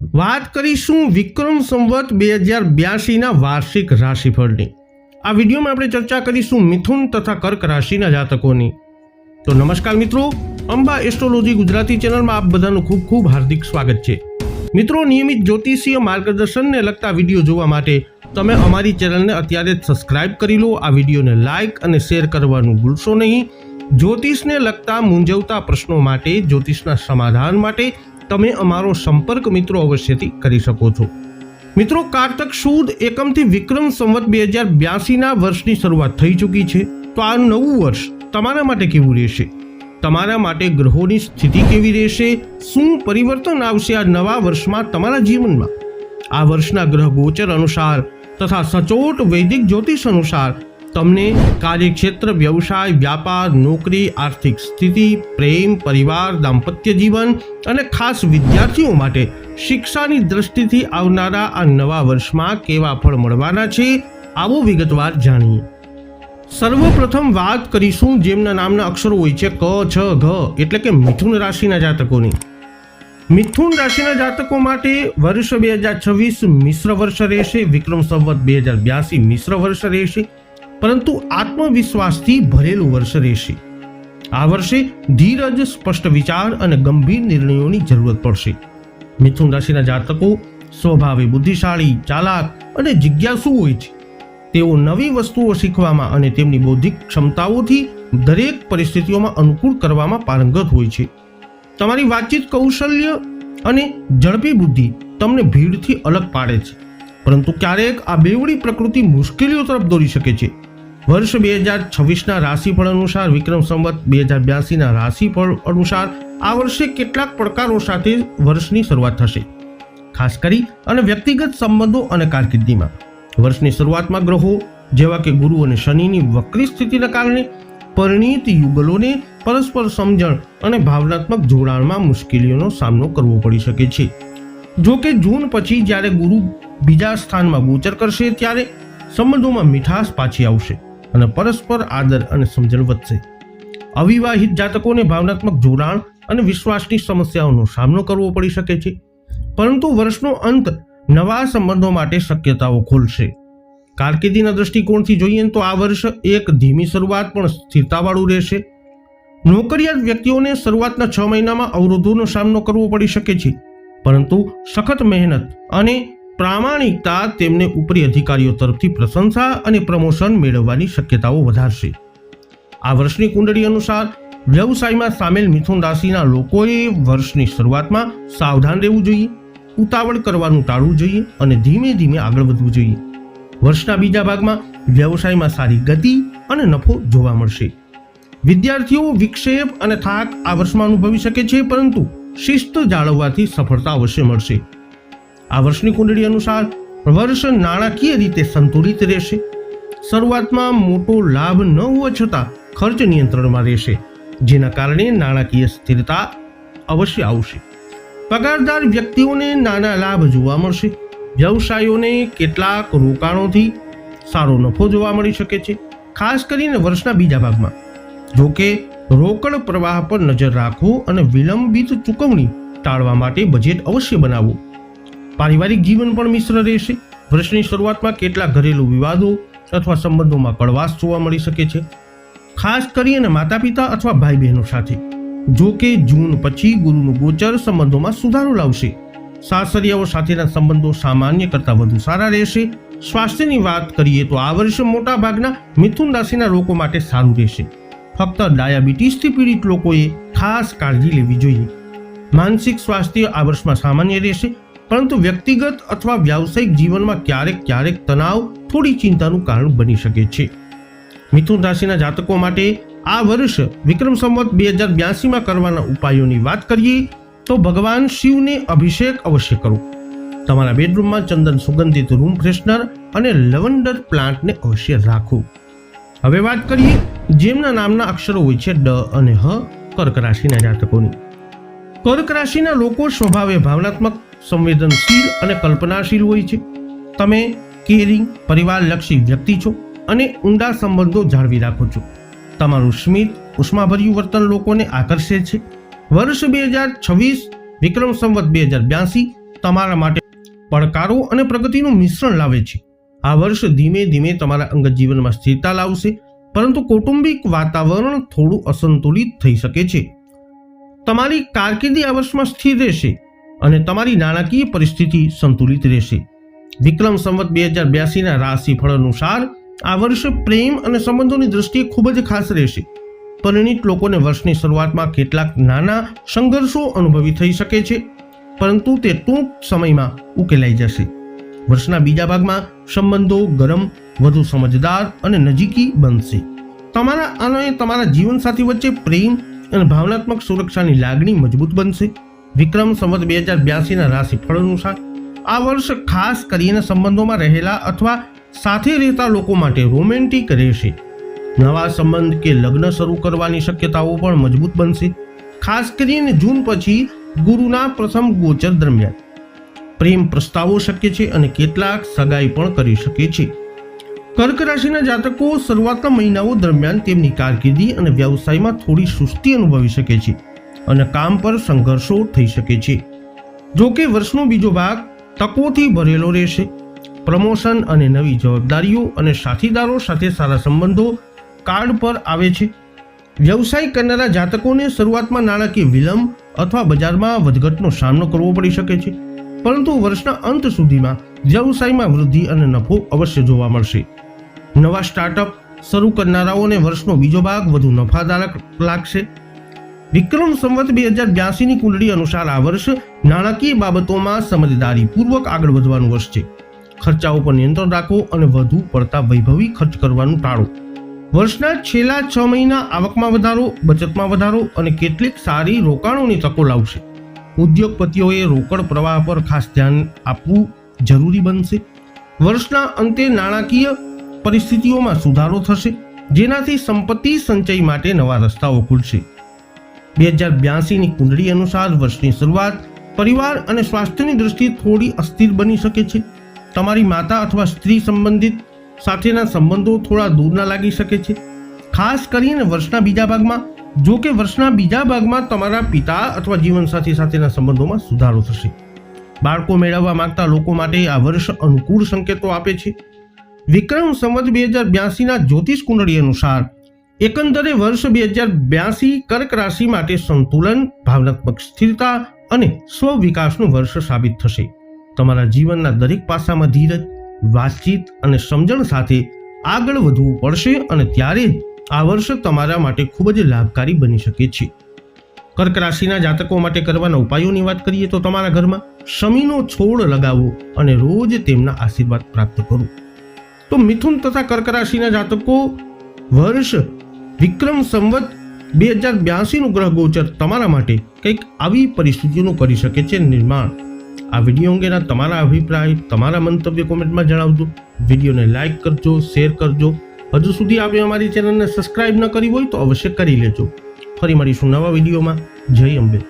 વાત કરીશું વિક્રમ સંવત બે હજાર બ્યાસીના વાર્ષિક રાશિફળની. આ વિડીયોમાં આપણે ચર્ચા કરીશું મિથુન તથા કર્ક રાશિના જાતકોની. તો નમસ્કાર મિત્રો, અંબા એસ્ટ્રોલોજી ગુજરાતી ચેનલમાં આપ બધાનું ખૂબ ખૂબ હાર્દિક સ્વાગત છે. મિત્રો, નિયમિત જ્યોતિષીય માર્ગદર્શનને લગતા વીડિયો જોવા માટે તમે અમારી ચેનલને અત્યારે જ સબસ્ક્રાઇબ કરી લો, આ વિડીયોને લાઇક અને શેર કરવાનું ભૂલશો નહીં. જ્યોતિષને લગતા મૂંઝવતા પ્રશ્નો માટે, જ્યોતિષના સમાધાન માટે તમે અમારો સંપર્ક મિત્રો અવશ્યથી કરી શકો છો. મિત્રો, કારતક સુદ એકમથી વિક્રમ સંવત બે હજાર બ્યાસીના વર્ષની શરૂઆત થઈ ચૂકી છે. તો આ નવું વર્ષ તમારા માટે કેવું રહેશે? તમારા માટે ગ્રહોની સ્થિતિ કેવી રહેશે? શું પરિવર્તન આવશે આ નવા વર્ષમાં તમારા જીવનમાં? આ વર્ષના ગ્રહ ગોચર અનુસાર તથા સચોટ વૈદિક જ્યોતિષ અનુસાર તમને કાર્યક્ષેત્ર, વ્યવસાય, વ્યાપાર, નોકરી, આર્થિક સ્થિતિ, પ્રેમ, પરિવાર, દાંપત્ય જીવન અને ખાસ વિદ્યાર્થીઓ માટે શિક્ષાની દ્રષ્ટિથી આવનારા આ નવા વર્ષમાં કેવા ફળ મળવાના છે, આવો વિગતવાર જાણીએ. સર્વપ્રથમ વાત કરીશું જેમના નામના અક્ષરો હોય છે ક, છ, ઘ, એટલે કે મિથુન રાશિના જાતકોની. મિથુન રાશિના જાતકો માટે વર્ષ બે હજાર છવ્વીસ મિશ્ર વર્ષ રહેશે, વિક્રમ સંવત બે હજાર બ્યાસી મિશ્ર વર્ષ રહેશે પરંતુ આત્મવિશ્વાસથી ભરેલું વર્ષ રહેશે. આ વર્ષે ધીરજ, સ્પષ્ટ વિચાર અને ગંભીર નિર્ણયોની જરૂરત પડશે. મિથુન રાશિના જાતકો સ્વભાવે બુદ્ધિશાળી, ચાલાક અને જિજ્ઞાસુ હોય છે. તેઓ નવી વસ્તુઓ શીખવામાં અને તેમની બૌદ્ધિક ક્ષમતાઓથી દરેક પરિસ્થિતિઓમાં અનુકૂળ કરવામાં પારંગત હોય છે. તમારી વાતચીત કૌશલ્ય અને ઝડપી બુદ્ધિ તમને ભીડથી અલગ પાડે છે. પરંતુ ક્યારેક આ બેવડી પ્રકૃતિ મુશ્કેલીઓ તરફ દોરી શકે છે. વર્ષ બે હજાર છવ્વીસના રાશિફળ અનુસાર વિક્રમ સંવત બે હજાર બ્યાસીના રાશિફળ અનુસાર આ વર્ષે કેટલાક પડકારો સાથે વર્ષની શરૂઆત થશે. ખાસ કરી અને વ્યક્તિગત સંબંધો અને કારકિર્દીમાં. વર્ષની શરૂઆતમાં ગ્રહો જેવા કે ગુરુ અને શનિની વક્રી સ્થિતિના કારણે પરિણીત યુગલોને પરસ્પર સમજણ અને ભાવનાત્મક જોડાણમાં મુશ્કેલીઓનો સામનો કરવો પડી શકે છે. જો કે જૂન પછી જ્યારે ગુરુ બીજા સ્થાનમાં ગોચર કરશે ત્યારે સંબંધોમાં મીઠાશ પાછી આવશે. અને પરસ્પર આદર અને સમજણ વધશે. અવિવાહિત જાતકોને ભાવનાત્મક જોડાણ અને વિશ્વાસની સમસ્યાઓનો સામનો કરવો પડી શકે છે. પરંતુ વર્ષનો અંત નવા સંબંધો માટે શક્યતાઓ ખોલશે. કારકિર્દીના દૃષ્ટિકોણથી જોઈએ તો આ વર્ષ એક ધીમી શરૂઆત પણ સ્થિરતાવાળું રહેશે. નોકરિયાત વ્યક્તિઓને શરૂઆતના છ મહિનામાં અવરોધોનો સામનો કરવો પડી શકે છે. પરંતુ સખત મહેનત અને પ્રામાણિકતા તેમને ઉપરી અધિકારીઓ તરફથી પ્રશંસા અને પ્રમોશન મેળવવાની શક્યતાઓ વધારશે. આ વર્ષની કુંડળી અનુસાર વ્યવસાયમાં સામેલ મિથુન રાશિના લોકોએ વર્ષની શરૂઆતમાં સાવધાન રહેવું જોઈએ, ઉતાવળ કરવાનું ટાળવું જોઈએ અને ધીમે ધીમે આગળ વધવું જોઈએ. વર્ષના બીજા ભાગમાં વ્યવસાયમાં સારી ગતિ અને નફો જોવા મળશે. વિદ્યાર્થીઓ વિક્ષેપ અને થાક આ વર્ષમાં અનુભવી શકે છે, પરંતુ શિસ્ત જાળવવાથી સફળતા અવશ્ય મળશે. આ વર્ષની કુંડળી અનુસાર વર્ષ નાણાકીય રીતે સંતુલિત રહેશે. શરૂઆતમાં મોટો લાભ ન હોવા છતાં ખર્ચ નિયંત્રણમાં રહેશે, જેના કારણે નાણાકીય સ્થિરતા અવશ્ય આવશે. પગારદાર વ્યક્તિઓને નાના લાભ જોવા મળશે. વ્યવસાયોને કેટલાક રોકાણોથી સારો નફો જોવા મળી શકે છે, ખાસ કરીને વર્ષના બીજા ભાગમાં. જો કે, રોકડ પ્રવાહ પર નજર રાખો અને વિલંબિત ચૂકવણી ટાળવા માટે બજેટ અવશ્ય બનાવવું પારિવારિક જીવન પણ મિશ્ર રહેશે. વર્ષની શરૂઆતમાં કેટલાક ઘરેલું વિવાદો અથવા સંબંધોમાં કડવાશ જોવા મળી શકે છે. ખાસ કરીને માતા પિતા અથવા ભાઈ બહેનો સાથે. જો કે જૂન પછી ગુરુનું ગોચર સંબંધોમાં સુધારો લાવશે. સાસરિયાઓ સાથેના સંબંધો સામાન્ય કરતાં વધુ સારા રહેશે. સ્વાસ્થ્યની વાત કરીએ તો આ વર્ષે મોટા ભાગના મિથુન રાશિના લોકો માટે સારું રહેશે. ફક્ત ડાયાબિટીસથી પીડિત લોકોએ ખાસ કાળજી લેવી જોઈએ. માનસિક સ્વાસ્થ્ય આ વર્ષમાં સામાન્ય રહેશે. પરંતુ વ્યક્તિગત અથવા વ્યાવસાયિક જીવનમાં ક્યારેક ક્યારેક તણાવ થોડી ચિંતાનું કારણ બની શકે છે. મિથુન રાશિના જાતકો માટે આ વર્ષ વિક્રમ સંવત બે હજાર બ્યાસીમાં કરવાના ઉપાયોની વાત કરીએ તો ભગવાન શિવને અભિષેક અવશ્ય કરો. તમારા બેડરૂમમાં ચંદન સુગંધિત રૂમ ફ્રેશનર અને લવંડર પ્લાન્ટને અવશ્ય રાખો. હવે વાત કરીએ જેમના નામના અક્ષરો હોય છે ડ અને હ કર્ક રાશિના જાતકોની. કર્ક રાશિના લોકો સ્વભાવે ભાવનાત્મક સંવેદનશીલ અને કલ્પનાશીલ હોય છે. તમે કેરિંગ પરિવારલક્ષી વ્યક્તિ છો અને ઊંડા સંબંધો જાળવી રાખો છો. તમારું સ્મિત ઉષ્માભર્યું વર્તન લોકોને આકર્ષે છે. વર્ષ બે હજાર છવ્વીસ, વિક્રમ સંવત બે હજાર બ્યાસી તમારા માટે પડકારો અને પ્રગતિનું મિશ્રણ લાવે છે. આ વર્ષ ધીમે ધીમે તમારા અંગત જીવનમાં સ્થિરતા લાવશે, પરંતુ કૌટુંબિક વાતાવરણ થોડું અસંતુલિત થઈ શકે છે. તમારી કારકિર્દી આ વર્ષમાં સ્થિર રહેશે. અને તમારી નાણાકીય પરિસ્થિતિ સંતુલિત રહેશે. વિક્રમ સંવત બે હજાર બ્યાસીના રાશિફળ અનુસાર આ વર્ષ પ્રેમ અને સંબંધોની દ્રષ્ટિએ ખૂબ જ ખાસ રહેશે. પરિણિત લોકોને વર્ષની શરૂઆતમાં કેટલાક નાના સંઘર્ષો અનુભવી થઈ શકે છે, પરંતુ તે ટૂંક સમયમાં ઉકેલાઈ જશે. વર્ષના બીજા ભાગમાં સંબંધો ગરમ, વધુ સમજદાર અને નજીકી બનશે. તમારા અને તમારા જીવનસાથી વચ્ચે પ્રેમ અને ભાવનાત્મક સુરક્ષાની લાગણી મજબૂત બનશે. વિક્રમ સંવત બે હજાર બ્યાસીના રાશિફળ અનુસાર આ વર્ષ ખાસ કરીને સંબંધોમાં રહેલા અથવા સાથે રહેતા લોકો માટે રોમેન્ટિક રહેશે. નવા સંબંધ કે લગ્ન શરૂ કરવાની શક્યતાઓ પણ મજબૂત બનશે. ખાસ કરીને જૂન પછી ગુરુના પ્રથમ ગોચર દરમિયાન. પ્રેમ પ્રસ્તાવો શક્ય છે અને કેટલાક સગાઈ પણ કરી શકે છે. કર્ક રાશિના જાતકો શરૂઆતના મહિનાઓ દરમિયાન તેમની કારકિર્દી અને વ્યવસાયમાં થોડી સુસ્તી અનુભવી શકે છે. અને કામ પર સંઘર્ષો થઈ શકે છે. જો કે વર્ષનો બીજો ભાગ તકોથી ભરેલો રહેશે. પ્રમોશન અને નવી જવાબદારીઓ અને સાથીદારો સાથે સારા સંબંધો કાર્ડ પર આવે છે. વ્યવસાય કરનારા જાતકોને શરૂઆતમાં નાણાકીય વિલંબ અથવા બજારમાં વધઘટનો સામનો કરવો પડી શકે છે. પરંતુ વર્ષના અંત સુધીમાં વ્યવસાયમાં વૃદ્ધિ અને નફો અવશ્ય જોવા મળશે. નવા સ્ટાર્ટઅપ શરૂ કરનારાઓને વર્ષનો બીજો ભાગ વધુ નફાદાયક લાગશે. વિક્રમ સંવત બે હજાર બ્યાસીની કુંડળી અનુસાર આ વર્ષ નાણાકીય બાબતોમાં સમજદારીપૂર્વક આગળ વધવાનું વર્ષ છે. ખર્ચાઓ પર નિયંત્રણ રાખો અને વધુ પડતા વૈભવી ખર્ચ કરવાનું ટાળો. વર્ષના છેલ્લા છ મહિના આવકમાં વધારો, બચતમાં વધારો અને કેટલીક સારી રોકાણોની તકો લાવશે. ઉદ્યોગપતિઓએ રોકડ પ્રવાહ પર ખાસ ધ્યાન આપવું જરૂરી બનશે. વર્ષના અંતે નાણાકીય પરિસ્થિતિઓમાં સુધારો થશે, જેનાથી સંપત્તિ સંચય માટે નવા રસ્તાઓ ખુલશે. બે હજાર બ્યાસીની કુંડળી અનુસાર વર્ષની શરૂઆત પરિવાર અને સ્વાસ્થ્યની દ્રષ્ટિએ થોડી અસ્થિર બની શકે છે. તમારી માતા અથવા સ્ત્રી સંબંધિત સાથેના સંબંધો થોડા દૂરના લાગી શકે છે. ખાસ કરીને વર્ષના બીજા ભાગમાં, જો કે વર્ષના બીજા ભાગમાં તમારા પિતા અથવા જીવનસાથી સાથેના સંબંધોમાં સુધારો થશે. બાળકો મેળવવા માંગતા લોકો માટે આ વર્ષ અનુકૂળ સંકેતો આપે છે. વિક્રમ સંવત બે હજાર બ્યાસીના જ્યોતિષ કુંડળી અનુસાર એકંદરે વર્ષ બે હજાર બ્યાસી કર્ક રાશિ માટે સંતુલન, ભાવનાત્મક સ્થિરતા અને સ્વ વિકાસનું વર્ષ સાબિત થશે. તમારા જીવનના દરેક પાસામાં ધીરજ, વાતચીત અને સમજણ સાથે આગળ વધવું પડશે અને ત્યારે જ આ વર્ષ તમારા માટે ખૂબ જ લાભકારી બની શકે છે. કર્ક રાશિના જાતકો માટે કરવાના ઉપાયોની વાત કરીએ તો તમારા ઘરમાં શમીનો છોડ લગાવો અને રોજ તેમના આશીર્વાદ પ્રાપ્ત કરો. તો મિથુન તથા કર્ક રાશિના જાતકો વર્ષ વિક્રમ સંવત બે હજાર બ્યાસીનું ગ્રહ ગોચર તમારા માટે કંઈક આવી પરિસ્થિતિઓનું કરી શકે છે નિર્માણ. આ વીડિયો અંગેના તમારા અભિપ્રાય, તમારા મંતવ્ય કોમેન્ટમાં જણાવજો. વિડીયોને લાઇક કરજો, શેર કરજો. હજુ સુધી આપણે અમારી ચેનલને સબસ્ક્રાઇબ ન કરી હોય તો અવશ્ય કરી લેજો. ફરી મળીશું નવા વિડીયોમાં. જય અંબે.